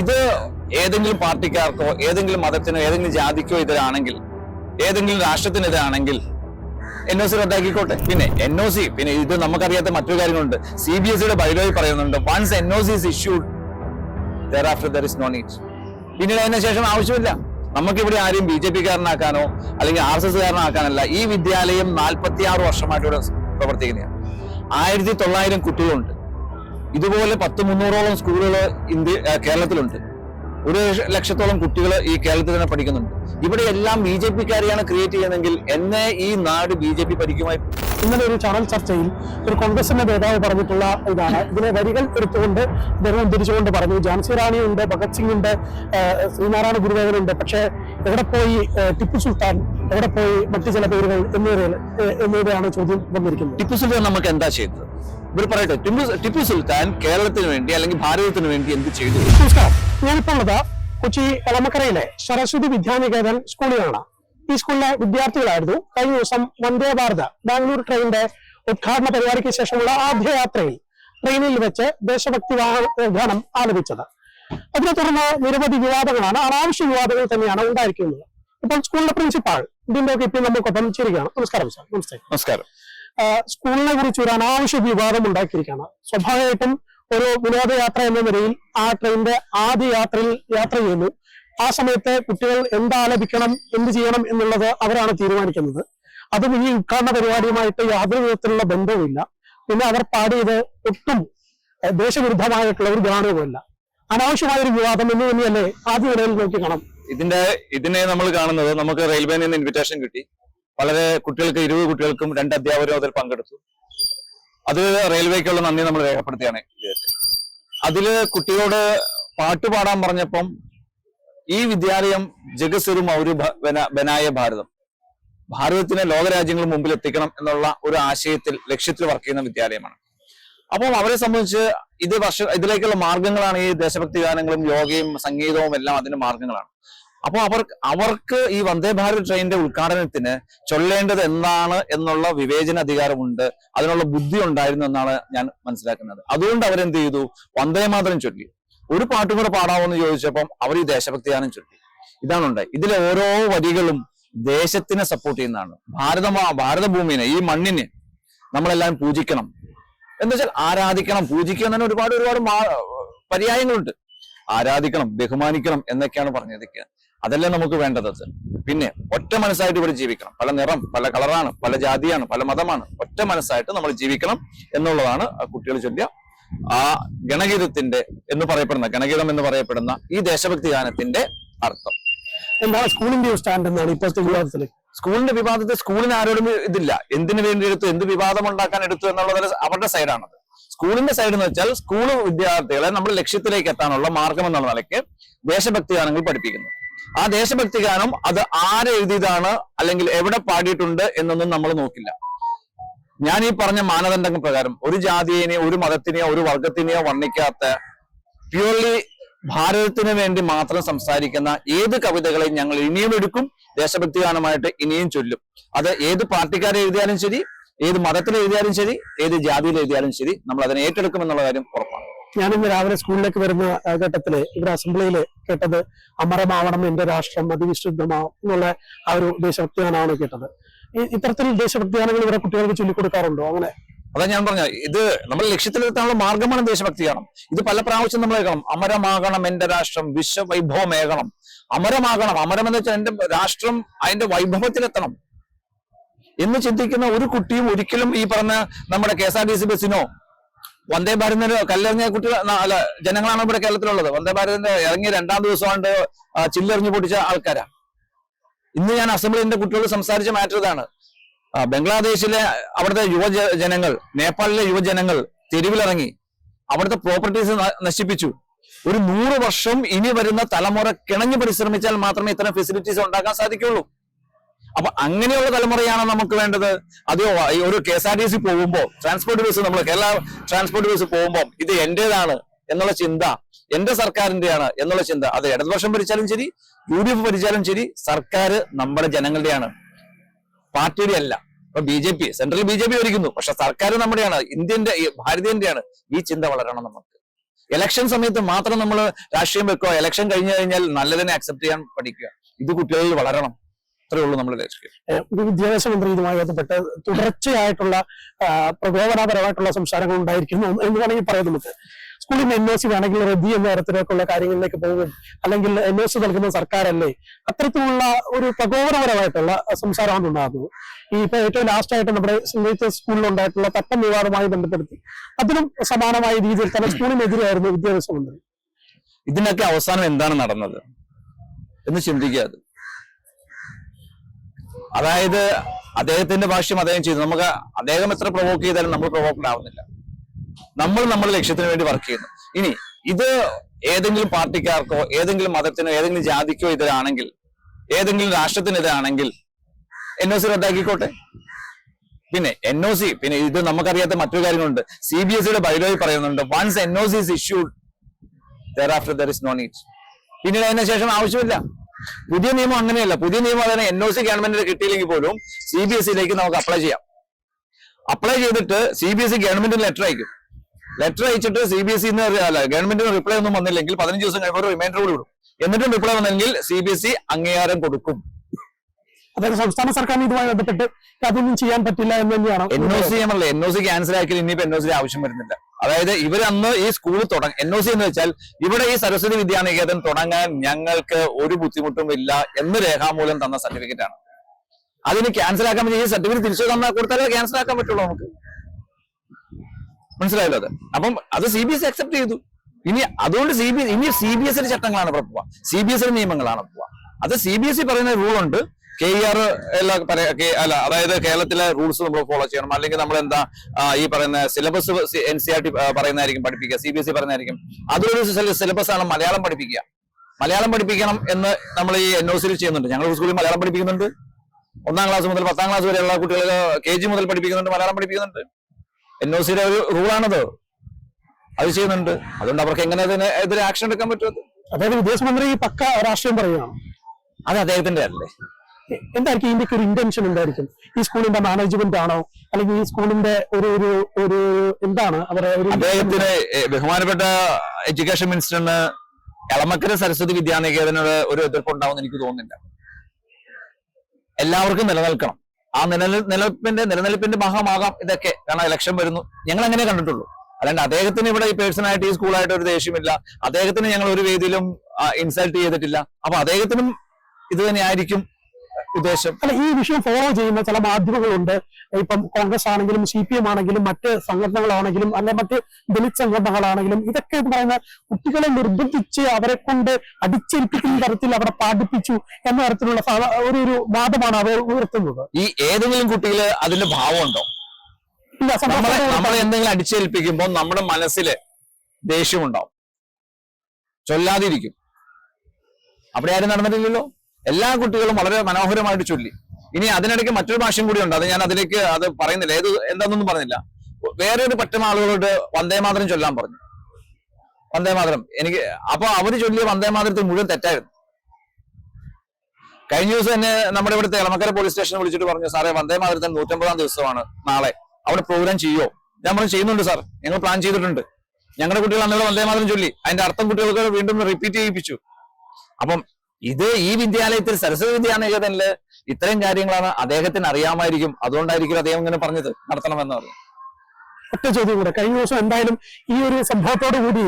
ഇത് ഏതെങ്കിലും പാർട്ടിക്കാർക്കോ ഏതെങ്കിലും മതത്തിനോ ഏതെങ്കിലും ജാതിക്കോ എതിരാണെങ്കിൽ ഏതെങ്കിലും രാഷ്ട്രത്തിനെതിരാണെങ്കിൽ എൻ ഒ സി റദ്ദാക്കിക്കോട്ടെ. പിന്നെ എൻ ഒ സി പിന്നെ ഇത് നമുക്കറിയാത്ത മറ്റൊരു കാര്യങ്ങളുണ്ട്. സി ബി എസ് സിയുടെ ബൈലോയിൽ പറയുന്നുണ്ട് once N O C is issued after there is no need പിന്നീട് അതിന് ശേഷം ആവശ്യമില്ല. നമുക്കിവിടെ ആരെയും ബി ജെ പി കാരനാക്കാനോ അല്ലെങ്കിൽ ആർ എസ് എസ് കാരനാക്കാനല്ല ഈ വിദ്യാലയം നാൽപ്പത്തി ആറ് വർഷമായിട്ട് ഇവിടെ പ്രവർത്തിക്കുന്നതാണ് ആയിരത്തി തൊള്ളായിരം കുട്ടികളുണ്ട്. ഇതുപോലെ പത്ത് മുന്നൂറോളം സ്കൂളുകൾ ഇന്ത്യ കേരളത്തിലുണ്ട്. ഒരു ലക്ഷത്തോളം കുട്ടികൾ ഈ കേരളത്തിൽ തന്നെ പഠിക്കുന്നുണ്ട്. ഇവിടെ എല്ലാം ബി ജെ പിക്കാരെയാണ് ക്രിയേറ്റ് ചെയ്യുന്നതെങ്കിൽ എന്നെ ഈ നാട് ബി ജെ പി ഭരിക്കുമായി ഇന്നലെ ഒരു ചാനൽ ചർച്ചയിൽ ഒരു കോൺഗ്രസിന്റെ നേതാവ് പറഞ്ഞിട്ടുള്ള ഇതാണ്. ഇതിനെ വരികൾ എടുത്തുകൊണ്ട് അദ്ദേഹം തിരിച്ചുകൊണ്ട് പറഞ്ഞു. ഝാൻസി റാണി ഉണ്ട് ഭഗത് സിംഗ് ഉണ്ട് ശ്രീനാരായണ ഗുരുദേവൻ ഉണ്ട്. പക്ഷേ എവിടെ പോയി ടിപ്പു സുൽത്താൻ എവിടെ പോയി മറ്റു ചില പേരുകൾ എന്നിവരെയാണ് ചോദ്യം വന്നിരിക്കുന്നത്. ടിപ്പു സുൽത്താൻ നമുക്ക് എന്താ ചെയ്തത്? ഇവർ പറയട്ടെ ടിപ്പു ടിപ്പു സുൽത്താൻ കേരളത്തിന് വേണ്ടി അല്ലെങ്കിൽ ഭാരതത്തിന് വേണ്ടി എന്ത് ചെയ്തു? നമസ്കാരം. ഞാനിപ്പോൾ ഉള്ളത് കൊച്ചി എളമക്കരയിലെ സരസ്വതി വിദ്യാനികേതൻ സ്കൂളിലാണ്. ഈ സ്കൂളിലെ വിദ്യാർത്ഥികളായിരുന്നു. കഴിഞ്ഞ ദിവസം വന്ദേ ഭാരത് ബാംഗ്ലൂർ ട്രെയിനിന്റെ ഉദ്ഘാടന പരിപാടിക്ക് ശേഷമുള്ള ആദ്യ യാത്രയിൽ ട്രെയിനിൽ വെച്ച് ദേശഭക്തി വാഹനം ഗാനം ആലപിച്ചത്. അതിനെ തുടർന്ന് നിരവധി വിവാദങ്ങളാണ് അനാവശ്യ വിവാദങ്ങൾ തന്നെയാണ് ഉണ്ടായിരിക്കുന്നത്. ഇപ്പോൾ സ്കൂളിലെ പ്രിൻസിപ്പാൾ ഇതിന്റെ ഒക്കെ ഇപ്പം നമുക്കൊപ്പം ചേരുകയാണ്. നമസ്കാരം സാർ നമസ്തേ. നമസ്കാരം. സ്കൂളിനെ കുറിച്ച് ഒരു അനാവശ്യ വിവാദം ഉണ്ടാക്കിയിരിക്കുകയാണ്. സ്വാഭാവികമായിട്ടും ഒരു വിനോദയാത്ര എന്ന നിലയിൽ ആ ട്രെയിനിന്റെ ആദ്യ യാത്രയിൽ യാത്ര ചെയ്യുന്നു. ആ സമയത്ത് കുട്ടികൾ എന്താലപിക്കണം എന്ത് ചെയ്യണം എന്നുള്ളത് അവരാണ് തീരുമാനിക്കുന്നത്. അതും ഈ ഉദ്ഘാടന പരിപാടിയുമായിട്ട് യാതൊരു വിധത്തിലുള്ള ബന്ധവുമില്ല. പിന്നെ അവർ പാടിയത് ഒട്ടും ദേശവിരുദ്ധമായിട്ടുള്ള ഒരു ഗാനവുമല്ല. അനാവശ്യമായ ഒരു വിവാദം എന്ന് തന്നെയല്ലേ ആദ്യ നിലയിൽ നോക്കി കാണാം ഇതിന്റെ ഇതിനെ നമ്മൾ കാണുന്നത് നമുക്ക് റെയിൽവേയിൽ നിന്ന് ഇൻവിറ്റേഷൻ കിട്ടി. വളരെ കുട്ടികൾക്ക് ഇരുപത് കുട്ടികൾക്കും രണ്ട് അധ്യാപകരും അതിൽ പങ്കെടുത്തു. അത് റെയിൽവേക്കുള്ള നന്ദി നമ്മൾ രേഖപ്പെടുത്തിയാണ്. അതിൽ കുട്ടികളോട് പാട്ട് പാടാൻ പറഞ്ഞപ്പം ഈ വിദ്യാലയം ജഗസ്വരു ബന- ബനായ ഭാരതം. ഭാരതത്തിനെ ലോകരാജ്യങ്ങൾ മുമ്പിൽ എത്തിക്കണം എന്നുള്ള ഒരു ആശയത്തിൽ ലക്ഷ്യത്തിൽ വർക്ക് ചെയ്യുന്ന വിദ്യാലയമാണ്. അപ്പോൾ അവരെ സംബന്ധിച്ച് ഇത് വർഷ ഇതിലേക്കുള്ള മാർഗങ്ങളാണ് ഈ ദേശഭക്തി ഗാനങ്ങളും യോഗയും സംഗീതവും എല്ലാം അതിന്റെ മാർഗങ്ങളാണ്. അപ്പോൾ അവർക്ക് അവർക്ക് ഈ വന്ദേ ഭാരത് ട്രെയിനിന്റെ ഉദ്ഘാടനത്തിന് ചൊല്ലേണ്ടത് എന്താണ് എന്നുള്ള വിവേചന അധികാരമുണ്ട് അതിനുള്ള ബുദ്ധി ഉണ്ടായിരുന്നു എന്നാണ് ഞാൻ മനസ്സിലാക്കുന്നത്. അതുകൊണ്ട് അവരെന്ത് ചെയ്തു? വന്ദേ മാതരം ചൊല്ലി. ഒരു പാട്ടും കൂടെ പാടാമോ ചോദിച്ചപ്പം അവർ ഈ ദേശഭക്തി ഗാനം ചൊല്ലി. ഇതാണ് ഉണ്ടായി ഇതിലെ ഓരോ വരികളും ദേശത്തിനെ സപ്പോർട്ട് ചെയ്യുന്നതാണ്. ഭാരതമാ ഭാരതഭൂമിനെ ഈ മണ്ണിനെ നമ്മളെല്ലാം പൂജിക്കണം. എന്ന് വെച്ചാൽ ആരാധിക്കണം പൂജിക്കണം തന്നെ ഒരുപാട് ഒരുപാട് പര്യായങ്ങളുണ്ട്. ആരാധിക്കണം ബഹുമാനിക്കണം എന്നൊക്കെയാണ് പറഞ്ഞതൊക്കെ അതല്ലേ നമുക്ക് വേണ്ടത് പിന്നെ ഒറ്റ മനസ്സായിട്ട് ഇവിടെ ജീവിക്കണം. പല നിറം പല കളറാണ് പല ജാതിയാണ് പല മതമാണ്. ഒറ്റ മനസ്സായിട്ട് നമ്മൾ ജീവിക്കണം എന്നുള്ളതാണ് ആ കുട്ടികൾ ചൊല്ലിയ ആ ഗണഗീതത്തിന്റെ എന്ന് പറയപ്പെടുന്ന ഗണഗീതം എന്ന് പറയപ്പെടുന്ന ഈ ദേശഭക്തി ഗാനത്തിന്റെ അർത്ഥം. എന്താണ് സ്കൂളിന്റെ സ്റ്റാൻഡ് എന്നാണ് ഇപ്പോഴത്തെ വിവാദത്തിൽ സ്കൂളിന്റെ വിവാദത്തിൽ സ്കൂളിന് ആരോടും ഇതില്ല. എന്തിനു വേണ്ടി എടുത്തു എന്ത് വിവാദം ഉണ്ടാക്കാൻ എടുത്തു എന്നുള്ളത് അവരുടെ സൈഡാണത്. സ്കൂളിന്റെ സൈഡ് എന്ന് വെച്ചാൽ സ്കൂൾ വിദ്യാർത്ഥികളെ നമ്മൾ ലക്ഷ്യത്തിലേക്ക് എത്താനുള്ള മാർഗം എന്നുള്ള നിലയ്ക്ക് ദേശഭക്തി ഗാനങ്ങൾ പഠിപ്പിക്കുന്നു. ആ ദേശഭക്തി ഗാനം അത് ആരെഴുതിയതാണ് അല്ലെങ്കിൽ എവിടെ പാടിയിട്ടുണ്ട് എന്നൊന്നും നമ്മൾ നോക്കില്ല. ഞാൻ ഈ പറഞ്ഞ മാനദണ്ഡങ്ങൾ പ്രകാരം ഒരു ജാതിയെയോ ഒരു മതത്തിനെയോ ഒരു വർഗത്തിനെയോ വർണിക്കാത്ത പ്യൂർലി ഭാരതത്തിന് വേണ്ടി മാത്രം സംസാരിക്കുന്ന ഏത് കവിതകളെയും ഞങ്ങൾ ഇനിയും എടുക്കും ദേശഭക്തി ഗാനമായിട്ട് ഇനിയും ചൊല്ലും. അത് ഏത് പാർട്ടിക്കാരെ എഴുതിയാലും ശരി ഏത് മതത്തിൽ എഴുതിയാലും ശരി ഏത് ജാതിയിൽ എഴുതിയാലും ശരി നമ്മൾ അതിനെ ഏറ്റെടുക്കും എന്നുള്ള കാര്യം ഉറപ്പാണ്. ഞാനിന്ന് രാവിലെ സ്കൂളിലേക്ക് വരുന്ന ഘട്ടത്തിൽ ഇവിടെ അസംബ്ലിയിൽ കേട്ടത് അമരമാവണം എന്റെ രാഷ്ട്രം അതിവിശുദ്ധമാവും എന്നുള്ള ആ ഒരു ദേശഭക്തിഗാനമാണ് കേട്ടത്. ഇത്തരത്തിൽ ദേശഭക്തിഗാനങ്ങൾ ഇവിടെ കുട്ടികൾക്ക് ചൊല്ലിക്കൊടുക്കാറുണ്ടോ അങ്ങനെ? അതാ ഞാൻ പറഞ്ഞ ഇത് നമ്മൾ ലക്ഷ്യത്തിലെത്താനുള്ള മാർഗമാണ് ദേശഭക്തിയാണ് ഇത് പല പ്രാവശ്യം നമ്മൾ കേൾക്കണം. അമരമാകണം എന്റെ രാഷ്ട്രം വിശ്വവൈഭവമേകണം. അമരമാകണം അമരം എന്ന് വെച്ചാൽ എന്റെ രാഷ്ട്രം അതിന്റെ വൈഭവത്തിലെത്തണം. എന്ന് ചിന്തിക്കുന്ന ഒരു കുട്ടിയും ഒരിക്കലും ഈ പറഞ്ഞ നമ്മുടെ K S R T C Vande ഭാരതിന്റെ കല്ലെറിഞ്ഞ കുട്ടികൾ അല്ല ജനങ്ങളാണ് ഇവിടെ കേരളത്തിലുള്ളത്. വന്ദേ ഭാരതിന്റെ ഇറങ്ങിയ രണ്ടാം ദിവസമാണ്ട് ചില്ലെറിഞ്ഞു പൊട്ടിച്ച ആൾക്കാരാ ഇന്ന് ഞാൻ അസംബ്ലിന്റെ കുട്ടികളോട് സംസാരിച്ച മാറ്റർ ഇതാണ്. ബംഗ്ലാദേശിലെ അവിടുത്തെ യുവജ ജനങ്ങൾ നേപ്പാളിലെ യുവജനങ്ങൾ തെരുവിലിറങ്ങി അവിടുത്തെ പ്രോപ്പർട്ടീസ് നശിപ്പിച്ചു. ഒരു നൂറ് വർഷം ഇനി വരുന്ന തലമുറ കിണഞ്ഞു പരിശ്രമിച്ചാൽ മാത്രമേ ഇത്തരം ഫെസിലിറ്റീസ് ഉണ്ടാക്കാൻ സാധിക്കുള്ളൂ. അപ്പൊ അങ്ങനെയുള്ള തലമുറയാണ് നമുക്ക് വേണ്ടത്? അത് ഒരു K S R T C പോകുമ്പോൾ ട്രാൻസ്പോർട്ട് ബസ് നമ്മൾ കേരള ട്രാൻസ്പോർട്ട് ബസ് പോകുമ്പോൾ ഇത് എന്റേതാണ് എന്നുള്ള ചിന്ത എന്റെ സർക്കാരിന്റെയാണ് എന്നുള്ള ചിന്ത. അത് ഇടതുപക്ഷം ഭരിച്ചാലും ശരി യു ഡി എഫ് ഭരിച്ചാലും ശരി സർക്കാർ നമ്മുടെ ജനങ്ങളുടെയാണ്. പാർട്ടിയുടെ അല്ല. ഇപ്പൊ B J P central B J P ഭരിക്കുന്നു. പക്ഷെ സർക്കാർ നമ്മുടെയാണ് ഇന്ത്യന്റെ ഭാരതീയന്റെയാണ്. ഈ ചിന്ത വളരണം നമുക്ക്. ഇലക്ഷൻ സമയത്ത് മാത്രം നമ്മൾ രാഷ്ട്രീയം വെക്കുക ഇലക്ഷൻ കഴിഞ്ഞു കഴിഞ്ഞാൽ നല്ലതിനെ അക്സെപ്റ്റ് ചെയ്യാൻ പഠിക്കുക. ഇത് കുട്ടികളിൽ വളരണം. അത്രേ ഉള്ളൂ നമ്മുടെ വിദ്യാഭ്യാസ മന്ത്രി ഇതുമായി ബന്ധപ്പെട്ട് തുടർച്ചയായിട്ടുള്ള പ്രകോപനാപരമായിട്ടുള്ള സംസാരങ്ങൾ ഉണ്ടായിരിക്കുന്നു എന്ന് വേണമെങ്കിൽ പറയാം നമുക്ക്. സ്കൂളിൽ നിന്ന് എൻ ഒ സി വേണമെങ്കിൽ റദ്ദി എന്ന തരത്തിലേക്കുള്ള കാര്യങ്ങളിലേക്ക് പോകും. അല്ലെങ്കിൽ എൻ ഒ സി നൽകുന്ന സർക്കാരല്ലേ? അത്തരത്തിലുള്ള ഒരു പ്രകോപനപരമായിട്ടുള്ള സംസാരമാണ് ഉണ്ടാകുന്നത്. ഈ ഇപ്പൊ ഏറ്റവും ലാസ്റ്റ് ആയിട്ട് നമ്മുടെ സ്കൂളിൽ ഉണ്ടായിട്ടുള്ള തട്ടം വിവാദമായി ബന്ധപ്പെടുത്തി. അതിനും സമാനമായ രീതിയിൽ തന്നെ സ്കൂളിനെതിരെയായിരുന്നു വിദ്യാഭ്യാസ മന്ത്രി. ഇതിനൊക്കെ അവസാനം എന്താണ് നടന്നത്? എന്ന് ചിന്തിക്കുക അത് അതായത് അദ്ദേഹത്തിന്റെ ഭാഷ്യം അദ്ദേഹം ചെയ്തു. നമുക്ക് അദ്ദേഹം എത്ര പ്രൊവോക്ക് ചെയ്താലും നമ്മൾ പ്രൊവോക്ഡ് ആവുന്നില്ല നമ്മൾ നമ്മുടെ ലക്ഷ്യത്തിന് വേണ്ടി വർക്ക് ചെയ്യുന്നു. ഇനി ഇത് ഏതെങ്കിലും പാർട്ടിക്കാർക്കോ ഏതെങ്കിലും മതത്തിനോ ഏതെങ്കിലും ജാതിക്കോ എതിരാണെങ്കിൽ ഏതെങ്കിലും രാഷ്ട്രത്തിനെതിരാണെങ്കിൽ എൻ ഒ സി റദ്ദാക്കിക്കോട്ടെ? പിന്നെ എൻ ഒ സി പിന്നെ ഇത് നമുക്കറിയാത്ത മറ്റൊരു കാര്യങ്ങളുണ്ട്. സി ബി എസ് സിയുടെ ബൈലോയിൽ പറയുന്നുണ്ട് once N O C is issued after there is no need. പിന്നീട് അതിന് ശേഷം ആവശ്യമില്ല. പുതിയ നിയമം അങ്ങനെയല്ല. പുതിയ നിയമം അതിനെ എൻ ഒ സി ഗവൺമെന്റിന് കിട്ടിയില്ലെങ്കിൽ പോലും സി ബി എസ് സിയിലേക്ക് നമുക്ക് അപ്ലൈ ചെയ്യാം. അപ്ലൈ ചെയ്തിട്ട് സി ബി എസ് സി ഗവൺമെന്റിന് ലെറ്റർ അയക്കും. ലെറ്റർ അയച്ചിട്ട് സി ബി എസ് സിന്ന് അല്ല ഗവൺമെന്റിന് റിപ്ലൈ ഒന്നും വന്നില്ലെങ്കിൽ പതിനഞ്ച് ദിവസം കഴിയുമ്പോൾ റിമൈൻഡർ കൂടി വിടും എന്നിട്ടും റിപ്ലൈ വന്നെങ്കിൽ സി ബി എസ് സി അംഗീകാരം കൊടുക്കും. അതായത് സംസ്ഥാന സർക്കാരിന് ഇതുമായി ബന്ധപ്പെട്ട് അതൊന്നും ചെയ്യാൻ പറ്റില്ല എന്ന് തന്നെയാണ് എൻ ഒ സി നമ്മളെ എൻ ഒ സി ക്യാൻസൽ ആക്കിയാൽ ഇനിയിപ്പോ എൻ ഒ സി ആവശ്യം വരുന്നില്ല. അതായത് ഇവർ അന്ന് ഈ സ്കൂൾ തുടങ്ങി എൻ ഒ സി എന്ന് വെച്ചാൽ ഇവിടെ ഈ സരസ്വതി വിദ്യാനികേതൻ തുടങ്ങാൻ ഞങ്ങൾക്ക് ഒരു ബുദ്ധിമുട്ടും ഇല്ല എന്ന് രേഖാമൂലം തന്ന സർട്ടിഫിക്കറ്റ് ആണ്. അതിന് ക്യാൻസൽ ആക്കാൻ പറ്റിയ ഈ സർട്ടിഫിക്കറ്റ് തിരിച്ചു തന്നാൽ കൊടുത്താലേ ക്യാൻസൽ ആക്കാൻ പറ്റുള്ളൂ നമുക്ക്. മനസ്സിലായല്ലോ അത്? അപ്പം അത് സി ബി എസ് അക്സെപ്റ്റ് ചെയ്തു. ഇനി അതുകൊണ്ട് സി ബി ഇനി സി ബി എസ് ചട്ടങ്ങളാണ് ഇവിടെ പോവാ. സി ബി എസ് നിയമങ്ങളാണ് പോവാ. അത് സി ബി എസ് ഇ പറയുന്ന റൂൾ ഉണ്ട്. കെ ഇ ആർ അല്ല അതായത് കേരളത്തിലെ റൂൾസ് നമ്മൾ ഫോളോ ചെയ്യണം. അല്ലെങ്കിൽ നമ്മൾ എന്താ ഈ പറയുന്ന syllabus N C R T പറയുന്നതായിരിക്കും പഠിപ്പിക്കുക സി ബി എസ് ഇ പറയുന്നതായിരിക്കും. അതൊരു സിലബസ് ആണ് മലയാളം പഠിപ്പിക്കുക. മലയാളം പഠിപ്പിക്കണം എന്ന് നമ്മൾ ഈ എൻ ഒ സിയിൽ ചെയ്യുന്നുണ്ട്. ഞങ്ങൾ സ്കൂളിൽ മലയാളം പഠിപ്പിക്കുന്നുണ്ട്. ഒന്നാം ക്ലാസ് മുതൽ പത്താം ക്ലാസ് വരെയുള്ള കുട്ടികൾ കെ ജി മുതൽ പഠിപ്പിക്കുന്നുണ്ട് മലയാളം പഠിപ്പിക്കുന്നുണ്ട്. എൻ ഒ സിയുടെ ഒരു റൂളാണത് അത് ചെയ്യുന്നുണ്ട്. അതുകൊണ്ട് അവർക്ക് എങ്ങനെ അതിന് എതിരെ ആക്ഷൻ എടുക്കാൻ പറ്റും അതായത് വിദേശ മന്ത്രി പക്ക രാഷ്ട്രീയം പറയുകയാണ്. അത് അദ്ദേഹത്തിന്റെ അല്ലേ? എന്തായിരിക്കും ഇതിന്റെ ഒരു ഇന്റൻഷൻ എന്തായിരിക്കും? ഈ സ്കൂളിന്റെ മാനേജ്മെന്റ് ആണോ? അല്ലെങ്കിൽ ഈ സ്കൂളിന്റെ ഒരു ഒരു ഒരു എന്താണ് അവരെ അദ്ദേഹത്തിന് ബഹുമാനപ്പെട്ട എഡ്യൂക്കേഷൻ മിനിസ്റ്ററിന് എളമക്കര സരസ്വതി വിദ്യാനികേതനോട് ഒരു എതിർപ്പുണ്ടാവുമെന്ന് എനിക്ക് തോന്നുന്നില്ല. എല്ലാവർക്കും നിലനിൽക്കണം. ആ നിലനിൽ നിലനിൽപ്പിന്റെ നിലനിൽപ്പിന്റെ ഭാഗമാകാം ഇതൊക്കെ. കാരണം ഇലക്ഷൻ വരുന്നു. ഞങ്ങൾ അങ്ങനെ കണ്ടിട്ടുള്ളൂ. അല്ലാണ്ട് അദ്ദേഹത്തിന് ഇവിടെ ഈ പേഴ്സണായിട്ട് ഈ സ്കൂളായിട്ട് ഒരു ദേഷ്യമില്ല. അദ്ദേഹത്തിന് ഞങ്ങൾ ഒരു വേദിയിലും ഇൻസൾട്ട് ചെയ്തിട്ടില്ല. അപ്പൊ അദ്ദേഹത്തിനും ഇത് തന്നെയായിരിക്കും. ഉദ്ദേശം. അല്ല ഈ വിഷയം ഫോളോ ചെയ്യുന്ന ചില മാധ്യമങ്ങളുണ്ട്. ഇപ്പം കോൺഗ്രസ് ആണെങ്കിലും സി പി എം ആണെങ്കിലും മറ്റ് സംഘടനകളാണെങ്കിലും അല്ലെ മറ്റ് ദളിത് സംഘടനകളാണെങ്കിലും ഇതൊക്കെ പറയുന്ന കുട്ടികളെ നിർബന്ധിച്ച് അവരെ കൊണ്ട് അടിച്ചേൽപ്പിക്കുന്ന തരത്തിൽ അവരെ പാഠിപ്പിച്ചു എന്ന തരത്തിലുള്ള ഒരു ഒരു വാദമാണ് അവർ ഉയർത്തുന്നത്. ഈ ഏതെങ്കിലും കുട്ടികൾ അതിന്റെ ഭാവമുണ്ടോ നമ്മളെ എന്തെങ്കിലും അടിച്ചേൽപ്പിക്കുമ്പോൾ നമ്മുടെ മനസ്സിൽ ദേഷ്യമുണ്ടാവും. ചൊല്ലാതിരിക്കും. അവിടെ ആരും നടന്നിട്ടില്ലല്ലോ? എല്ലാ കുട്ടികളും വളരെ മനോഹരമായിട്ട് ചൊല്ലി. ഇനി അതിനിടയ്ക്ക് മറ്റൊരു ഭാഷയും കൂടി ഉണ്ട്. അത് ഞാൻ അതിലേക്ക് അത് പറയുന്നില്ല. ഏത് എന്താണെന്നൊന്നും പറഞ്ഞില്ല വേറെ ഒരു പറ്റം ആളുകളോട് വന്ദേമാതരം ചൊല്ലാൻ പറഞ്ഞു. വന്ദേമാതരം എനിക്ക് അപ്പൊ അവർ ചൊല്ലിയ വന്ദേമാതരത്തിൽ മുഴുവൻ തെറ്റായിരുന്നു. കഴിഞ്ഞ ദിവസം തന്നെ നമ്മുടെ ഇവിടുത്തെ എളമക്കര പോലീസ് സ്റ്റേഷനിൽ വിളിച്ചിട്ട് പറഞ്ഞു സാറേ വന്ദേമാതരത്തിന് നൂറ്റമ്പതാം ദിവസമാണ്. നാളെ അവിടെ പ്രോഗ്രാം ചെയ്യോ ഞാൻ പറഞ്ഞു ചെയ്യുന്നുണ്ട് സാർ. ഞങ്ങൾ പ്ലാൻ ചെയ്തിട്ടുണ്ട്. ഞങ്ങളുടെ കുട്ടികൾ അന്നുള്ള വന്ദേമാതരം ചൊല്ലി. അതിന്റെ അർത്ഥം കുട്ടികൾക്ക് വീണ്ടും റിപ്പീറ്റ് ചെയ്യിപ്പിച്ചു. അപ്പം ഇത് ഈ വിദ്യാലയത്തിൽ സരസ്വതി വിദ്യാനികേതനിൽ ഇത്രയും കാര്യങ്ങളാണ് അദ്ദേഹത്തിന് അറിയാമായിരിക്കും. അതുകൊണ്ടായിരിക്കും അദ്ദേഹം ഇങ്ങനെ പറഞ്ഞത് നടത്തണമെന്ന് പറഞ്ഞു. ഒറ്റ ചോദ്യം കൂടെ. കഴിഞ്ഞ ദിവസം എന്തായാലും ഈ ഒരു സംഭവത്തോടു കൂടി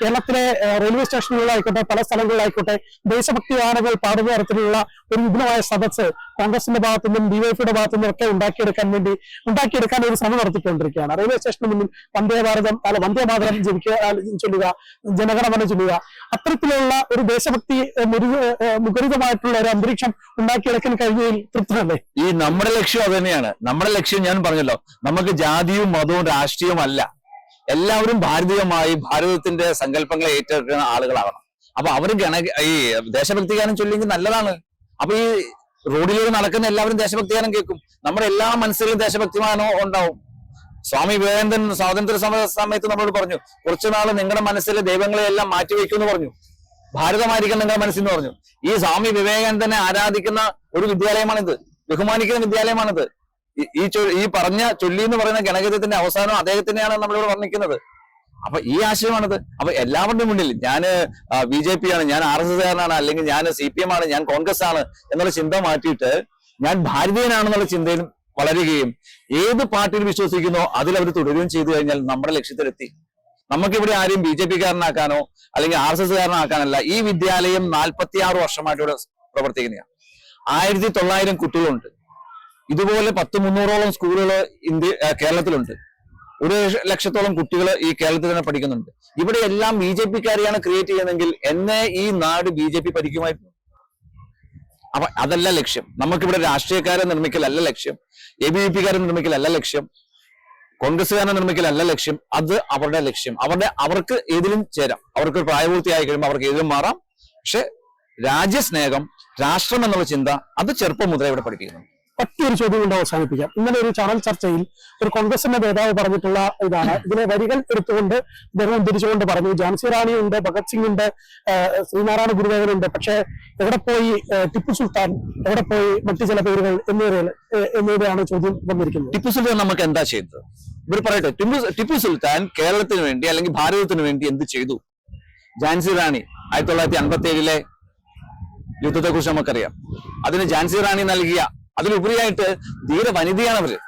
കേരളത്തിലെ റെയിൽവേ സ്റ്റേഷനുകളിലായിക്കോട്ടെ പല സ്ഥലങ്ങളിലായിക്കോട്ടെ ദേശഭക്തി ഗാനങ്ങൾ പാടുന്ന തരത്തിലുള്ള ഒരു വിപുലമായ സദസ് കോൺഗ്രസിന്റെ ഭാഗത്തു നിന്നും ഡിവൈഎഫിയുടെ ഭാഗത്തു നിന്നും ഒക്കെ ഉണ്ടാക്കിയെടുക്കാൻ വേണ്ടി ഉണ്ടാക്കിയെടുക്കാൻ ഒരു ശ്രമം നടത്തിക്കൊണ്ടിരിക്കുകയാണ്. റെയിൽവേ സ്റ്റേഷന് മുന്നിൽ വന്ദേ ഭാരതം അല്ല വന്ദേ ഭാരതം ജപിക്കുക ചൊല്ലുക ജനഗണമന ചൊല്ലുക അത്തരത്തിലുള്ള ഒരു ദേശഭക്തി മുഖരിതമായിട്ടുള്ള ഒരു അന്തരീക്ഷം ഉണ്ടാക്കിയെടുക്കാൻ കഴിഞ്ഞതിൽ തൃപ്തനല്ലേ? ഈ നമ്മുടെ ലക്ഷ്യം അത് തന്നെയാണ്. നമ്മുടെ ലക്ഷ്യം ഞാൻ പറഞ്ഞല്ലോ നമുക്ക് ജാതിയും മതവും രാഷ്ട്രീയവും അല്ല. എല്ലാവരും ഭാരതീയമായി ഭാരതത്തിന്റെ സങ്കല്പങ്ങളെ ഏറ്റെടുക്കുന്ന ആളുകളാകണം. അപ്പൊ അവർ ഗണ ഈ ദേശഭക്തി ഗാനം ചൊല്ലിയെങ്കിൽ നല്ലതാണ്. അപ്പൊ ഈ റോഡിലൂടെ നടക്കുന്ന എല്ലാവരും ദേശഭക്തി ഗാനം കേൾക്കും. നമ്മുടെ എല്ലാ മനസ്സിലും ദേശഭക്തി ഗാനം ഉണ്ടാവും. സ്വാമി വിവേകാനന്ദൻ സ്വാതന്ത്ര്യ സമര സമയത്ത് നമ്മളോട് പറഞ്ഞു കുറച്ചു നാൾ നിങ്ങളുടെ മനസ്സിലെ ദൈവങ്ങളെ എല്ലാം മാറ്റിവെക്കുമെന്ന് പറഞ്ഞു. ഭാരതമായിരിക്കണം നിങ്ങളുടെ മനസ്സിൽ എന്ന് പറഞ്ഞു. ഈ സ്വാമി വിവേകാനന്ദനെ ആരാധിക്കുന്ന ഒരു വിദ്യാലയമാണിത്. ബഹുമാനിക്കുന്ന വിദ്യാലയമാണിത്. ഈ- ഈ പറഞ്ഞ ചൊല്ലി എന്ന് പറയുന്ന ഗണഗീതത്തിന്റെ അവസാനം അദ്ദേഹത്തിനെയാണ് നമ്മളിവിടെ വർണിക്കുന്നത് അപ്പൊ ഈ ആശയമാണത്. അപ്പൊ എല്ലാവരുടെയും മുന്നിൽ ഞാൻ ബി ജെ പി ആണ് ഞാൻ ആർ എസ് എസ് കാരനാണ് അല്ലെങ്കിൽ ഞാൻ സി പി എം ആണ് ഞാൻ കോൺഗ്രസ് ആണ് എന്നുള്ള ചിന്ത മാറ്റിയിട്ട് ഞാൻ ഭാരതീയനാണെന്നുള്ള ചിന്തയിൽ വളരുകയും ഏത് പാർട്ടിയിൽ വിശ്വസിക്കുന്നോ അതിൽ അവർ തുടരുകയും ചെയ്തു കഴിഞ്ഞാൽ നമ്മുടെ ലക്ഷ്യത്തിലെത്തി. നമുക്കിവിടെ ആരെയും ബി ജെ പി കാരനാക്കാനോ അല്ലെങ്കിൽ ആർ എസ് എസ് കാരനാക്കാനല്ല ഈ വിദ്യാലയം നാൽപ്പത്തി ആറ് വർഷമായിട്ട് ഇവിടെ പ്രവർത്തിക്കുന്നതാണ് ആയിരത്തി തൊള്ളായിരം കുട്ടികളുണ്ട്. ഇതുപോലെ പത്ത് മുന്നൂറോളം സ്കൂളുകൾ ഇന്ത്യ കേരളത്തിലുണ്ട്. ഒരു ലക്ഷത്തോളം കുട്ടികൾ ഈ കേരളത്തിൽ തന്നെ പഠിക്കുന്നുണ്ട്. ഇവിടെ എല്ലാം ബി ജെ പിക്കാരെയാണ് ക്രിയേറ്റ് ചെയ്യുന്നതെങ്കിൽ എന്നെ ഈ നാട് ബി ജെ പി ഭരിക്കുമായിരുന്നു. അപ്പൊ അതല്ല ലക്ഷ്യം. നമുക്കിവിടെ രാഷ്ട്രീയക്കാരെ നിർമ്മിക്കലല്ല ലക്ഷ്യം. എ ബി വി പിക്കാരെ നിർമ്മിക്കലല്ല ലക്ഷ്യം. കോൺഗ്രസ്സുകാരെ നിർമ്മിക്കലല്ല ലക്ഷ്യം. അത് അവരുടെ ലക്ഷ്യം. അവരുടെ അവർക്ക് ഏതിലും ചേരാം. അവർക്ക് പ്രായപൂർത്തിയായി കഴിയുമ്പോൾ അവർക്ക് ഏതിലും മാറാം. പക്ഷെ രാജ്യസ്നേഹം രാഷ്ട്രം എന്നുള്ള ചിന്ത അത് ചെറുപ്പം മുതലേ ഇവിടെ പഠിപ്പിക്കുന്നു ഒറ്റയൊരു ചോദ്യം കൊണ്ട് അവസാനിപ്പിക്കാം. ഇന്നലെ ഒരു ചാനൽ ചർച്ചയിൽ ഒരു കോൺഗ്രസിന്റെ നേതാവ് പറഞ്ഞിട്ടുള്ള ഇതാണ്. ഇതിനെ വരികൾ എടുത്തുകൊണ്ട് അദ്ദേഹം ഉദ്ധരിച്ചുകൊണ്ട് പറഞ്ഞു. ജാൻസി റാണി ഉണ്ട് ഭഗത് സിംഗ് ഉണ്ട് ശ്രീനാരായണ ഗുരുദേവൻ ഉണ്ട്. പക്ഷേ എവിടെ പോയി ടിപ്പു സുൽത്താൻ എവിടെ പോയി മറ്റു ചില പേരുകൾ എന്നിവയിൽ ഏഹ് എന്നിവയാണ് ചോദ്യം വന്നിരിക്കുന്നത്. ടിപ്പു സുൽത്താൻ നമുക്ക് എന്താ ചെയ്തത്? ഇവർ പറയട്ടെ ടിപ്പു ടിപ്പു സുൽത്താൻ കേരളത്തിന് വേണ്ടി അല്ലെങ്കിൽ ഭാരതത്തിന് വേണ്ടി എന്ത് ചെയ്തു? ജാൻസി റാണി ആയിരത്തി തൊള്ളായിരത്തി അൻപത്തി ഏഴിലെ യുദ്ധത്തെ കുറിച്ച് നമുക്കറിയാം. അതിന് ഝാൻസി റാണി നൽകിയ അതിലുപരിയായിട്ട് ധീര വനിതയാണ് അവർ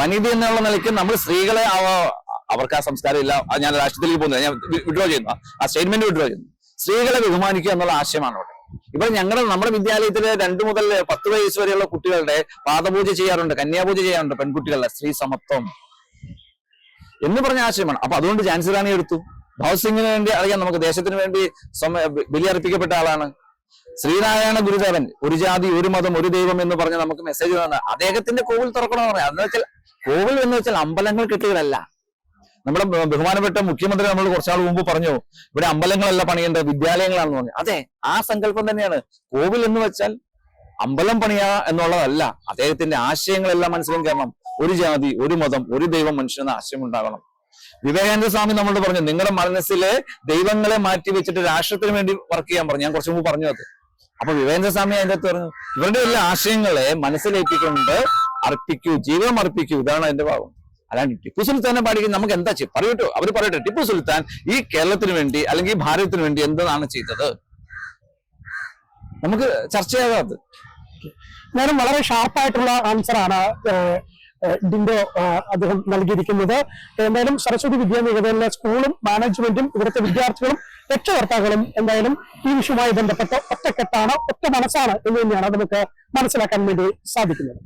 വനിത എന്നുള്ള നിലയ്ക്ക് നമ്മൾ സ്ത്രീകളെ അവ- അവർക്ക് ആ സംസ്കാരം ഇല്ല. ഞാൻ രാഷ്ട്രീയത്തിലേക്ക് പോകുന്നത് ഞാൻ വിഡ്രോ ചെയ്യുന്നു. ആ സ്റ്റേറ്റ്മെന്റ് വിഡ്രോ ചെയ്യുന്നു. സ്ത്രീകളെ ബഹുമാനിക്കുക എന്നുള്ള ആശയമാണ് അവിടെ. ഇവിടെ ഞങ്ങളുടെ നമ്മുടെ വിദ്യാലയത്തിലെ രണ്ടു മുതൽ പത്ത് വയസ്സ് വരെയുള്ള കുട്ടികളുടെ പാദപൂജ ചെയ്യാറുണ്ട് കന്യാപൂജ ചെയ്യാറുണ്ട് പെൺകുട്ടികളുടെ സ്ത്രീ സമത്വം എന്ന് പറഞ്ഞ ആശയമാണ്. അപ്പൊ അതുകൊണ്ട് ഝാൻസി റാണി എടുത്തു. ഭഗത് സിംഗിന് വേണ്ടി അറിയാം നമുക്ക് ദേശത്തിന് വേണ്ടി ബലിയർപ്പിക്കപ്പെട്ട ആളാണ്. ശ്രീനാരായണ ഗുരുദേവൻ ഒരു ജാതി ഒരു മതം ഒരു ദൈവം എന്ന് പറഞ്ഞ നമുക്ക് മെസ്സേജ് തന്നെ അദ്ദേഹത്തിന്റെ കോവിൽ തുറക്കണമെന്ന് പറയാം എന്ന് വെച്ചാൽ കോവിൽ എന്ന് വെച്ചാൽ അമ്പലങ്ങൾ കെട്ടുകളല്ല നമ്മുടെ ബഹുമാനപ്പെട്ട മുഖ്യമന്ത്രി നമ്മൾ കുറച്ചാൾ മുമ്പ് പറഞ്ഞു ഇവിടെ അമ്പലങ്ങളല്ല പണിയേണ്ടത് വിദ്യാലയങ്ങളാണെന്ന് പറഞ്ഞു. അതെ ആ സങ്കല്പം തന്നെയാണ്. കോവിൽ എന്ന് വെച്ചാൽ അമ്പലം പണിയാ എന്നുള്ളതല്ല അദ്ദേഹത്തിന്റെ ആശയങ്ങളെല്ലാം മനസ്സിലും കാരണം ഒരു ജാതി ഒരു മതം ഒരു ദൈവം മനുഷ്യനെന്ന ആശയം ഉണ്ടാകണം. വിവേകാനന്ദ സ്വാമി നമ്മളോട് പറഞ്ഞു നിങ്ങളുടെ മനസ്സിലെ ദൈവങ്ങളെ മാറ്റി വെച്ചിട്ട് രാഷ്ട്രത്തിന് വേണ്ടി വർക്ക് ചെയ്യാൻ പറഞ്ഞു. ഞാൻ കുറച്ചു മുമ്പ് പറഞ്ഞു അത് അപ്പൊ വിവേന്ദ്ര സ്വാമി അതിന്റെ അകത്ത് പറഞ്ഞു ഇവരുടെ എല്ലാ ആശയങ്ങളെ മനസ്സിലേറ്റിക്കൊണ്ട് അർപ്പിക്കൂ ജീവിതം അർപ്പിക്കൂ. ഇതാണ് അതിന്റെ ഭാഗം അല്ലാണ്ട് ടിപ്പു സുൽത്താനെ പാടിക്കുന്നത് നമുക്ക് എന്താ ചെയ്യും പറയട്ടോ അവർ പറയട്ടെ ടിപ്പു സുൽത്താൻ ഈ കേരളത്തിന് വേണ്ടി അല്ലെങ്കിൽ ഭാരതത്തിന് വേണ്ടി എന്താണ് ചെയ്തത്? നമുക്ക് ചർച്ച ഞാനും വളരെ ഷാർപ്പായിട്ടുള്ള ആണ് ഡിൻഡോ അദ്ദേഹം നൽകിയിരിക്കുന്നത്. എന്തായാലും സരസ്വതി വിദ്യാനികേതനിലെ സ്കൂളും മാനേജ്മെന്റും ഇവിടുത്തെ വിദ്യാർത്ഥികളും രക്ഷകർത്താക്കളും എന്തായാലും ഈ വിഷയവുമായി ബന്ധപ്പെട്ട് ഒറ്റക്കെട്ടാണ് ഒറ്റ മനസ്സാണ് എന്ന് തന്നെയാണ് നമുക്ക് മനസ്സിലാക്കാൻ വേണ്ടി സാധിക്കുന്നത്.